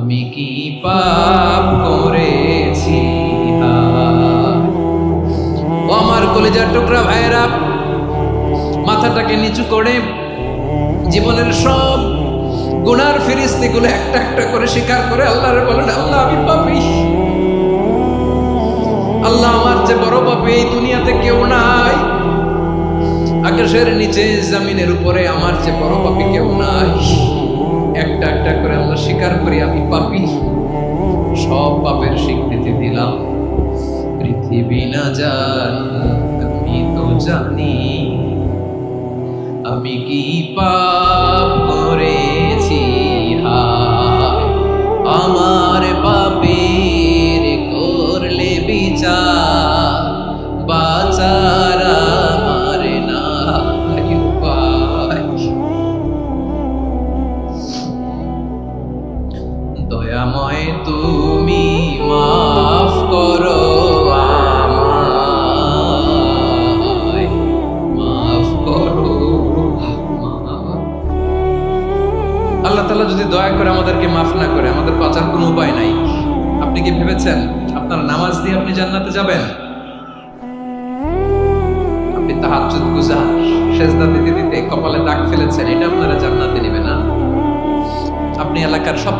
আমি কি পাপ করেছি? আমার কলেজার টুকরা ভাইরা মাথাটাকে নিচু করে জীবনের সব গুনার ফিরিস্তিগুলো একটা একটা করে স্বীকার করে আল্লাহরে বলেন আল্লাহ, আমি পাপি। আল্লাহ আমার যে বড় পাপি, এই দুনিয়াতে কেউ নাই। আকাশের নিচে, জমিনের উপরে আমার যে বড় পাপি কেউ নাই। একটা একটা করে আল্লাহ স্বীকার করি, আমি পাপি। সব পাপের স্বীকৃতি দিলাম। পৃথিবী না জানি, আমি তো জানি। আমি কি পাপ করেছি? আমার পাপের করলে বিচার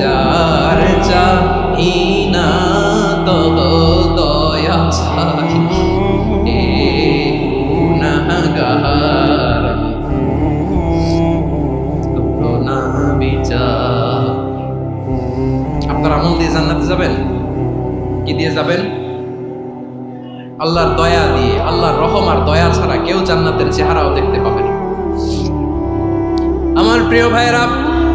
বিচার চাহি না তব দয়া চাহি এ করুণা বিচার। আপনার আমল দিয়ে জান্নাতে যাবেন? কি দিয়ে যাবেন? আল্লাহর দয়া দিয়ে, আল্লাহর রহম আর দয়া ছাড়া কেউ জান্নাতের চেহারাও দেখতে পাবে না। আমার প্রিয় ভাইয়েরা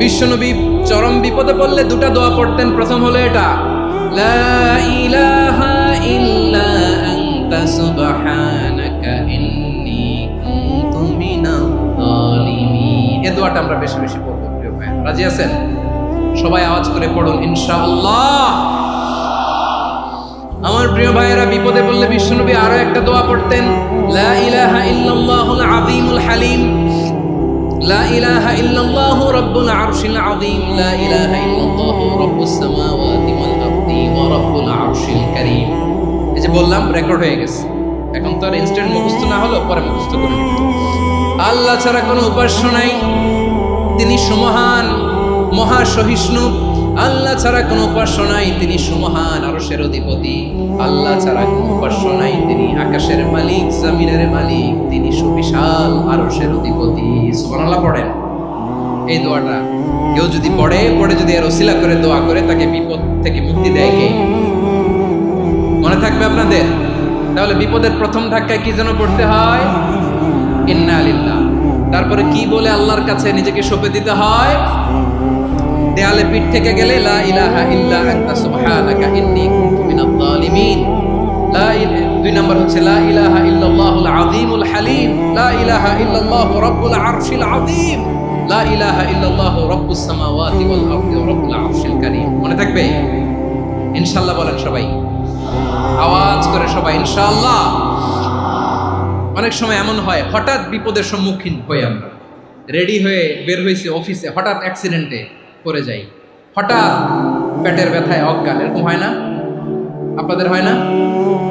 বিশ্বনবী চরম বিপদে পড়লে দুটা দোয়া পড়তেন। প্রথম হলো এটা, লা ইলাহা ইল্লা আনতা দোয়াটা আমরা বেশি বেশি পড়ব, প্রিয় ভাই রাজি আছেন? সবাই আওয়াজ করে পড়ুন, ইনশাআল্লাহ। আমার প্রিয় ভাইয়েরা, বিপদে পড়লে বিশ্বনবী আরও একটা দোয়া পড়তেন, লা ইলাহা ইল্লাল্লাহুল আযীমুল হালিম। لا إله إلا الله رب العرش العظيم لا إله إلا الله رب السماوات والأرض ورب العرش الكريم এই যে বললাম রেকর্ড হয়ে গেছে এখন তো আর ইনস্ট্যান্ট মুখস্থ না হলো পরে মুখস্থ করে নিব। আল্লাহ ছাড়া কোনো উপাস্য নাই তিনি সুমহান মহাসহিষ্ণু আল্লাহ ছাড়া কোনো উপাস্য নাই তিনি সুমহান আরশের অধিপতি আল্লাহ ছাড়া কোনো উপাস্য নাই তিনি আকাশের মালিক জমিনের মালিক তিনি সুবিশাল আরশের অধিপতি সুবহানাল্লাহ পড়েন এই দোয়াটা। কেউ যদি পড়ে পড়ে যদি এর ওসিলা করে, দোয়া করে, তাকে বিপদ থেকে মুক্তি দেয় কে? মনে থাকবে আপনাদের? তাহলে বিপদের প্রথম ধাক্কায় কি যেন পড়তে হয়? ইন্না আলিল্লাহ তারপরে কি বলে আল্লাহর কাছে নিজেকে সঁপে দিতে হয়? দেয়ালে পিঠ থেকে গেলে, লা ইলাহা ইল্লা আনতা সুবহানাকা ইন্নী কুনতু মিনাজ জালিমিন লা দুই নম্বর হচ্ছে, লা ইলাহা ইল্লাল্লাহুল আযীমুল হালিম। লা ইলাহা ইল্লাল্লাহু রাব্বুল আরশিল আযীম। লা ইলাহা ইল্লাল্লাহু রাব্বুস ওয়া রাব্বুল মনে থাকবে? ইনশাআল্লাহ বলেন সবাই। আওয়াজ করে সবাই, ইনশাআল্লাহ। অনেক সময় এমন হয়, হঠাৎ বিপদের সম্মুখীন হই আমরা। রেডি হয়ে বের হয়েছি অফিসে, হঠাৎ অ্যাক্সিডেন্টে পড়ে যাই। হঠাৎ পেটের ব্যথায় অজ্ঞান, এরকম হয় না? আপনাদের হয় না?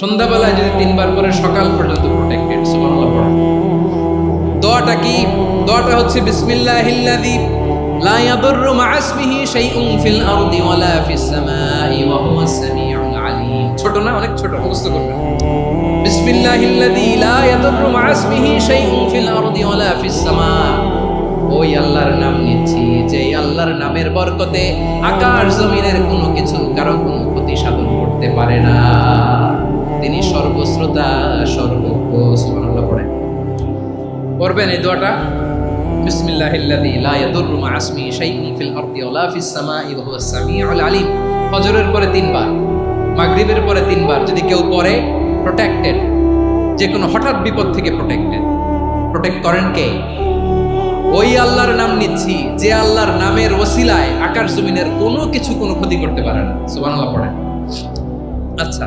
সন্ধ্যাবেলায় যদি তিনবার করে সকাল পর্যন্ত প্রোটেক্টেড সুবহানাল্লাহ পড়ে। দোয়াটা কি? দোয়াটা হচ্ছে, বিসমিল্লাহিল্লাযী লা ইয়াদুররু মা ইসমিহি শাইউন ফিল আরদি ওয়ালা ফিস সামাই ওয়া হুয়াস সামিউল আলিম। ছোট না, অনেক ছোট, মুখস্থ লা ইয়াদুররু মা ইসমিহি শাইউন ফিল আরদি ওয়ালা ফিস সামা। ওই আল্লাহর নাম নিচ্ছি যে আল্লাহর নামের বরকতে আকাশ জমিনের কোনো কিছু কারও কোনো ক্ষতি সাধন করতে পারে না। তিনি সর্বশ্রোতা, সর্বজ্ঞ, সুবহানাল্লাহ পড়েন। পড়বেন এই দোয়াটা? বিসমিল্লাহিল্লাযী লা ইয়াদুররু মা ইসমিহি শাইউন ফিল আরদি ওয়ালা ফিস সামাই ওয়া হুয়াস সামিউল আলিম। ফজরের পরে তিনবার, মাগরিবের পরে তিনবার যদি কেউ পড়ে প্রোটেক্টেড যে কোনো হঠাৎ বিপদ থেকে প্রোটেক্টেড প্রোটেক্ট করেন কে? ওই আল্লাহর নাম নিচ্ছি, যে আল্লাহর নামের ওসিলায় আকাশ জমিনের কোনো কিছু কোনো ক্ষতি করতে পারে না। সুবহানাল্লাহ পড়েন। আচ্ছা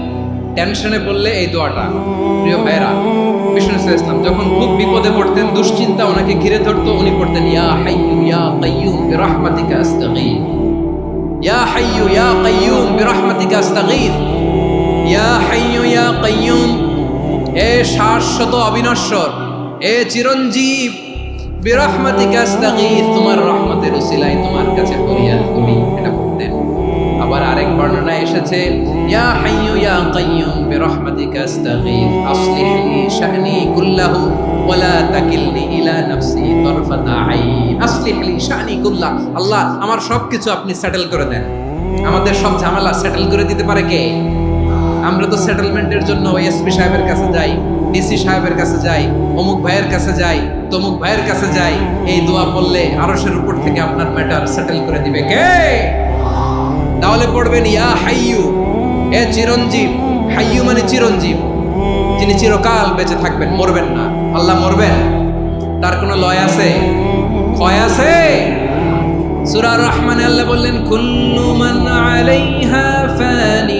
টেনশনে বললে এই দোয়াটা। প্রিয় ভাইরা বিষ্ণু ইসলাম যখন খুব বিপদে পড়তেন, দুশ্চিন্তা ওনাকে ঘিরে ধরতো, উনি পড়তেন, ইয়া হাইয়ু ইয়া কাইয়ুম বিরহমাতিকা ইয়া হাইয়ু ইয়া কাইয়ুম বিরহমাতিকা ইয়া হাইয়ু ইয়া কাইয়ুম এ শাশ্বত অবিনশ্বর এ চিরঞ্জীব, বিরহমাতিকা আস্তাগীথ তোমার রহমতের উসিলায় তোমার কাছে ফরিয়াদ এটা পড়তেন আবার আরেক বর্ণনায় এসেছে, ইয়া হাইয়ু ইয়া কাইয়ুম বিরহমাতিকা আস্তাগীথ আসলিহ লি কুল্লাহু ওয়ালা তাকিলনি ইলা নাফসি তরফাতা আইন, আসলিহ লি কুল্লাহ। আল্লাহ, আমার সবকিছু আপনি সেটেল করে দেন। আমাদের সব ঝামেলা সেটেল করে দিতে পারে কে? আমরা তো সেটেলমেন্টের জন্য এসপি সাহেবের কাছে যাই, ডিসি সাহেবের কাছে যাই, অমুক ভাইয়ের কাছে যাই, তমুক ভাইয়ের কাছে যাই, এই দোয়া পড়লে আরশের উপর থেকে আপনার ম্যাটার সেটেল করে দিবে। কে? তাহলে পড়বেন, ইয়া হাইয়ু, এ চিরঞ্জীব। হাইয়ু মানে চিরঞ্জীব, যিনি চিরকাল বেঁচে থাকবেন, মরবেন না। আল্লাহ মরবেন। তার কোনো লয় আছে? ক্ষয় আছে? সূরা রহমান আল্লাহ বললেন, কুল্লু মান আলাইহা ফানি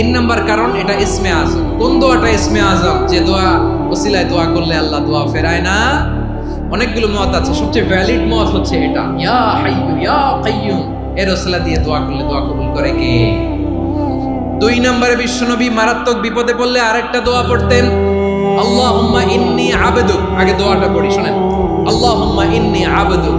তিন নম্বর কারণ, এটা ইসমে আজম কোন দোয়াটা ইসমে আজম যে দোয়া, ওসিলায় দোয়া করলে আল্লাহ দোয়া ফেরায় না। অনেকগুলো মত আছে, সবচেয়ে ভ্যালিড মত হচ্ছে এটা। ইয়া হাইয়ু ইয়া এর ওসিলা দিয়ে দোয়া করলে দোয়া কবুল করে কে? দুই নম্বরে বিশ্বনবী মারাত্মক বিপদে পড়লে আরেকটা দোয়া পড়তেন, আল্লাহুম্মা ইন্নি আবেদুক। আগে দোয়াটা পড়ি, শোনেন। আল্লাহুম্মা ইন্নি আবেদুক।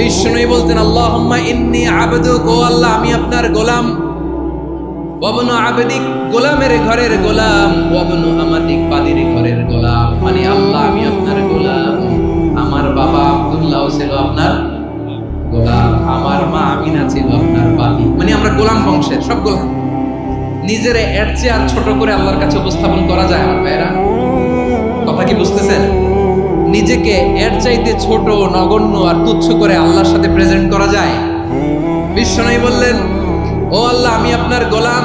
বিষ্ণুই বলতেন, আল্লাহুম্মা ইন্নী আবদুক, ও আল্লাহ, আমি আপনার গোলাম। ওয়াবনু আবেদিক গোলামের ঘরের গোলাম, ওয়াবনু আমাদিক বাদির ঘরের গোলাম। মানে আল্লাহ, আমি আপনার গোলাম। আমার বাবা আব্দুল্লাহ ছিল আপনার গোলাম। আমার মা আমিনা ছিল আপনার বাদি। মানে আমরা গোলাম বংশের, সব গোলাম। নিজেরে এর চেয়ে আর ছোট করে আল্লাহর কাছে উপস্থাপন করা যায় আমার ভাইয়েরা। কথা কি বুঝতেছেন? নিজেকে এর চাইতে ছোট, নগণ্য আর তুচ্ছ করে আল্লাহর সাথে প্রেজেন্ট করা যায়। বিশ্বনবী বললেন, ও আল্লাহ, আমি আপনার গোলাম।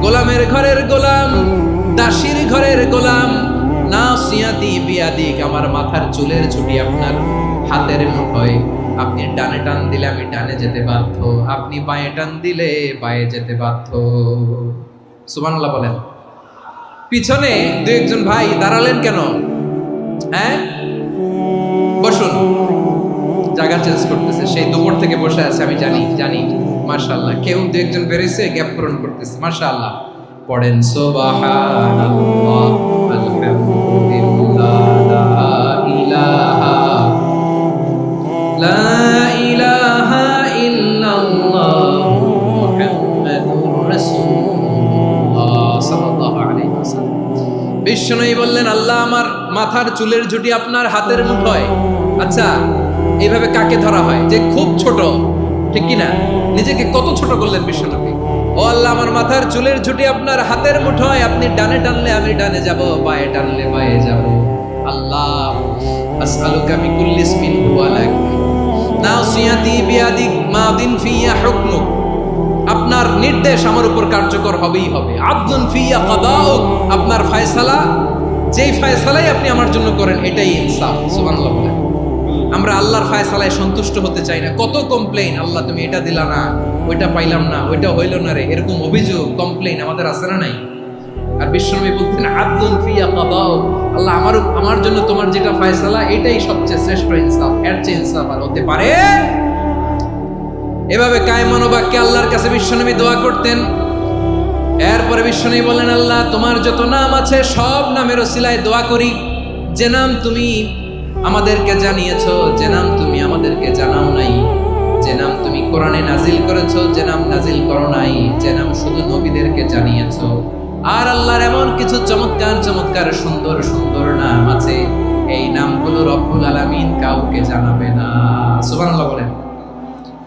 গোলামের ঘরের গোলাম, দাসীর ঘরের গোলাম। না সিয়াদি বিয়াদিক, আমার মাথার চুলের ছুটি আপনার হাতের মুঠোয়। আপনি ডানে টান দিলে আমি ডানে যেতে বাধ্য। আপনি বাঁয়ে টান দিলে বাঁয়ে যেতে বাধ্য। সুবহানাল্লাহ বলেন। পিছনে দু একজন ভাই দাঁড়ালেন কেন? হ্যাঁ? বসুন। জায়গা চেঞ্জ করতেছে। সেই দুপুর থেকে বসে আছে, আমি জানি জানি। মার্শাল্লাহ কেউ দু একজন বেরিয়েছে, গ্যাপ পূরণ করতেছে। মার্শাল্লাহ পড়েন লা বিষ্ণুই বললেন, আল্লাহ আমার মাথার চুলের ঝুটি আপনার হাতের মুঠোয়। আচ্ছা এইভাবে কাকে ধরা হয়? যে খুব ছোট, ঠিক কি না? নিজেকে কত ছোট করলেন বিশ্বনবী? ও আল্লাহ, আমার মাথার চুলের ঝুটি আপনার হাতের মুঠোয়। আপনি ডানে টানলে আমি ডানে যাব, পায়ে টানলে বায়ে যাব। আল্লাহ, আসআলুকা বিকুল্লি ইসমিন হুয়া লাক। নাসিয়াতি বিয়াদিক মাদিন ফিয়া হুকমুক। আপনার নির্দেশ আমার উপর কার্যকর হবেই হবে। আব্দুন ফিয়া কাদাউক, আপনার ফয়সালা, যেই ফয়সালাই আপনি আমার জন্য করেন, এটাই ইনসাফ, সুবহানাল্লাহ আমরা আল্লাহর ফয়সালায় সন্তুষ্ট হতে চাই না। কত কমপ্লেইন আল্লাহ তুমি এটা দিলা না, ওইটা পাইলাম না, ওইটা হইল না রে। এরকম অভিযোগ কমপ্লেইন আমাদের আছে না নাই? আর বিশ্বনবী বলতেন আব্দুল ফিয়া কাদাও আল্লাহ আমার আমার জন্য তোমার যেটা ফয়সালা, এটাই সবচেয়ে শ্রেষ্ঠ ইনসাফ, এর চেয়ে ইনসাফ আর হতে পারে এভাবে কায় মনোবাক্যে আল্লাহর কাছে বিশ্বনবী দোয়া করতেন। এরপরে বিশ্বনবী বলেন আল্লাহ, তোমার যত নাম আছে, সব নামের ওসিলায় দোয়া করি। যে নাম তুমি আমাদেরকে জানিয়েছো, যে নাম তুমি আমাদেরকে জানাও নাই। যে নাম তুমি কোরআনে নাজিল করেছ, যে নাম নাজিল করো নাই। যে নাম শুধু নবীদেরকে জানিয়েছো। আর আল্লাহর এমন কিছু চমৎকার চমৎকার, সুন্দর সুন্দর নাম আছে। এই নামগুলো রব্বুল আলামিন কাউকে জানাবে না। সুবহানাল্লাহ বলেন।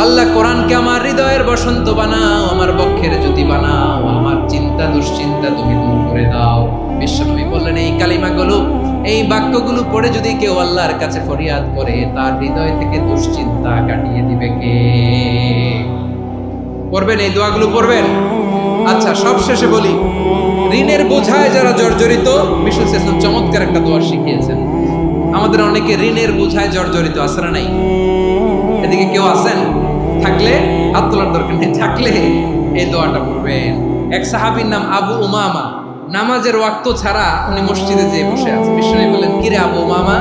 আল্লাহ কোরআনকে আমার হৃদয়ের বসন্ত বানাও, আমার বক্ষের জ্যোতি বানাও, আমার চিন্তা দুশ্চিন্তা তুমি দূর করে দাও। বিশ্বনবী বললেন, এই কালিমাগুলো, এই বাক্যগুলো পড়ে যদি কেউ আল্লাহর কাছে ফরিয়াদ করে, তার হৃদয় থেকে দুশ্চিন্তা কাটিয়ে দিবে কে? পড়বেন, এই দোয়াগুলো পড়বেন? আচ্ছা সব শেষে বলি, ঋণের বোঝায় যারা জর্জরিত, বিষ্ণু ইসলাম চমৎকার একটা দোয়া শিখিয়েছেন। আমাদের অনেকে ঋণের বোঝায় জর্জরিত না নাই? এদিকে কেউ আছেন? থাকলে হাত তোলার দরকার নেই। থাকলে এই দোয়াটা পড়বেন। এক সাহাবীর নাম আবু উমামা। নামাজের ওয়াক্ত ছাড়া উনি মসজিদে যেয়ে বসে আছে বিষ্ণু বললেন, কিরে আবু উমামা?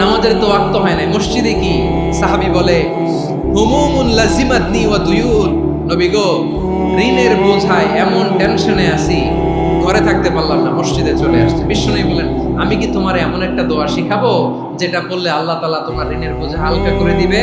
নামাজের তো ওয়াক্ত হয় নাই। মসজিদে কি? সাহাবী বলে, হুমুমুন লাজিমাতনি ওয়া দুয়ুল নবী গো, ঋণের বোঝায় এমন টেনশনে আছি, ঘরে থাকতে পারলাম না, মসজিদে চলে আসছে। বিষ্ণু বলেন আমি কি তোমার এমন একটা দোয়া শিখাবো, যেটা বললে আল্লাহ তালা তোমার ঋণের বোঝা হালকা করে দিবে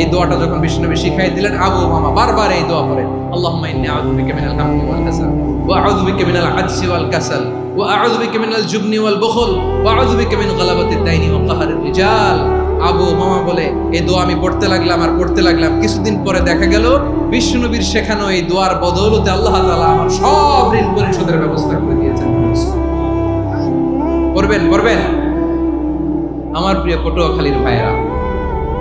এই দোয়াটা যখন বিষ্ণুনবী শিখাই দিলেন, আবু মামা বারবার এই দোয়া পড়ে শেখানো এই দোয়ার বদৌলতে আমার সব ঋণ পরিশোধের ব্যবস্থা করে দিয়েছেন। পড়বেন পড়বেন। আমার প্রিয় পটুয়াখালীর ভাইয়েরা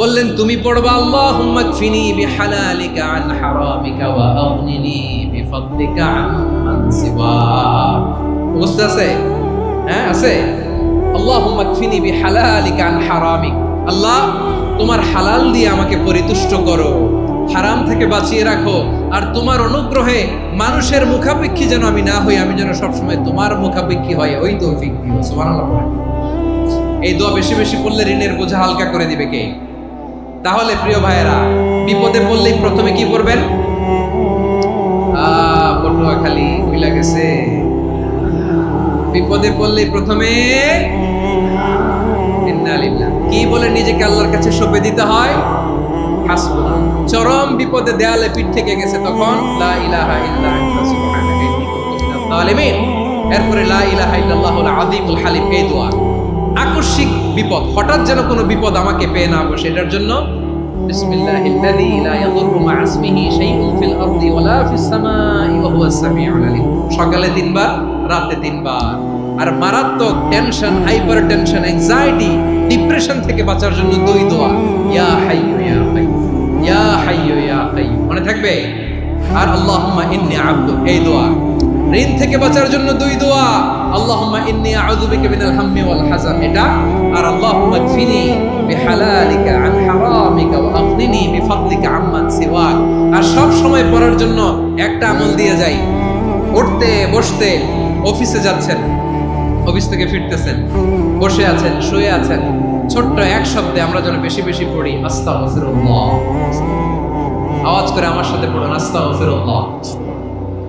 বললেন, তুমি পড়বা, আল্লাহুম্মা কফিনি বিহালালিকা আন হারামিকা ওয়া বিফদলিকা আছে? হ্যাঁ আছে। কফিনি বিহালালিকা আন হারামিক। আল্লাহ, তোমার হালাল দিয়ে আমাকে পরিতুষ্ট করো, হারাম থেকে বাঁচিয়ে রাখো, আর তোমার অনুগ্রহে মানুষের মুখাপেক্ষী যেন আমি না হই, আমি যেন সবসময় তোমার মুখাপেক্ষী হয় ওই তৌফিক দিও, সুবহানাল্লাহ। এই দোয়া বেশি বেশি পড়লে ঋণের বোঝা হালকা করে দিবে কে? তাহলে প্রিয় ভাইয়েরা, বিপদে পড়লেই প্রথমে কি করবেন গেছে? বিপদে প্রথমে কি বলে নিজেকে আল্লাহর কাছে সঁপে দিতে হয়? চরম বিপদে দেয়ালে পিঠ থেকে গেছে তখন লা এরপরে লা ইলাহা ইল্লাল্লাহুল আযীমুল হালিম, এই দোয়া। আকস্মিক বিপদ, হঠাৎ যেন কোনো বিপদ আমাকে পেয়ে না বসে, এটার জন্য সকালে তিনবার, রাতে তিনবার। আর মারাত্মক টেনশন হাইপার টেনশন ডিপ্রেশন থেকে বাঁচার জন্য দুই দোয়া। ইয়া ইয়া মনে থাকবে? আর আবদুক, এই দোয়া। ঋণ থেকে বাঁচার জন্য দুই দোয়া। বিকা মিনাল হাম্মি ওয়াল হাযান এটা, আর আল্লাহুম্মা বিহালালিকা আন হারামিকা ওয়া বিফাদলিকা আম্মান সিওয়াক। আর সব সময় পড়ার জন্য একটা আমল দিয়ে যাই। উঠতে, বসতে, অফিসে যাচ্ছেন, অফিস থেকে ফিরতেছেন, বসে আছেন, শুয়ে আছেন। ছোট্ট এক শব্দে আমরা যেন বেশি বেশি পড়ি, আস্তাগফিরুল্লাহ। আওয়াজ করে আমার সাথে পড়ুন, আস্তাগফিরুল্লাহ।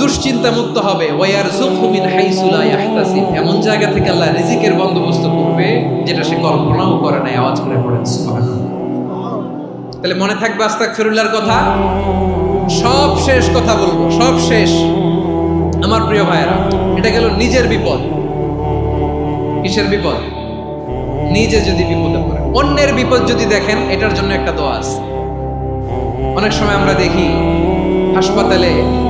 দুশ্চিন্তা মুক্ত হবে। ওয়ার মিন হাইসুলা এমন জায়গা থেকে আল্লাহ রিজিকের বন্দোবস্ত করবে, যেটা সে কল্পনাও করে নাই, আওয়াজ করে পড়েন, সুবহানাল্লাহ। তাহলে মনে থাকবে আস্তাগফিরুল্লাহর কথা? সব শেষ কথা বলব, সব শেষ। আমার প্রিয় ভাইয়েরা, এটা গেল নিজের বিপদ। কিসের বিপদ? নিজে যদি বিপদে পড়ে অন্যের বিপদ যদি দেখেন, এটার জন্য একটা দোয়া আছে। অনেক সময় আমরা দেখি, হাসপাতালে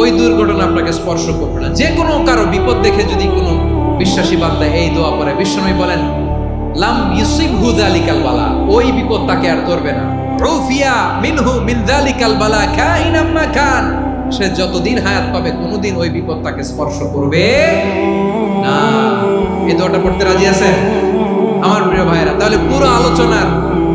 ওই দুর্ঘটনা আপনাকে স্পর্শ করবে না। যে কোনো কারও বিপদ দেখে যদি কোনো বিশ্বাসী বান্দা এই দোয়া পড়ে, বিশ্বনবী বলেন, লাম হুদালিকাল বালা ওই বিপদ তাকে আর ধরবে না। রুফিয়া মিনহু মিন যালিকাল বালা কাইনাম মা কান সে যতদিন হায়াত পাবে, কোনোদিন ওই বিপদ তাকে স্পর্শ করবে না। এই দোয়াটা পড়তে রাজি আছেন? আমার প্রিয় ভাইরা তাহলে পুরো আলোচনার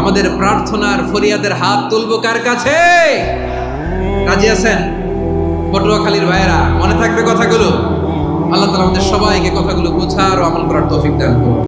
আমাদের প্রার্থনার ফরিয়াদের হাত তুলবো কার কাছে? রাজি আছেন? পটুয়াখালীর ভাইয়েরা, মনে থাকবে কথাগুলো? আল্লাহ তালা আমাদের সবাইকে কথাগুলো বোঝার ও আমল করার তৌফিক দান করুন।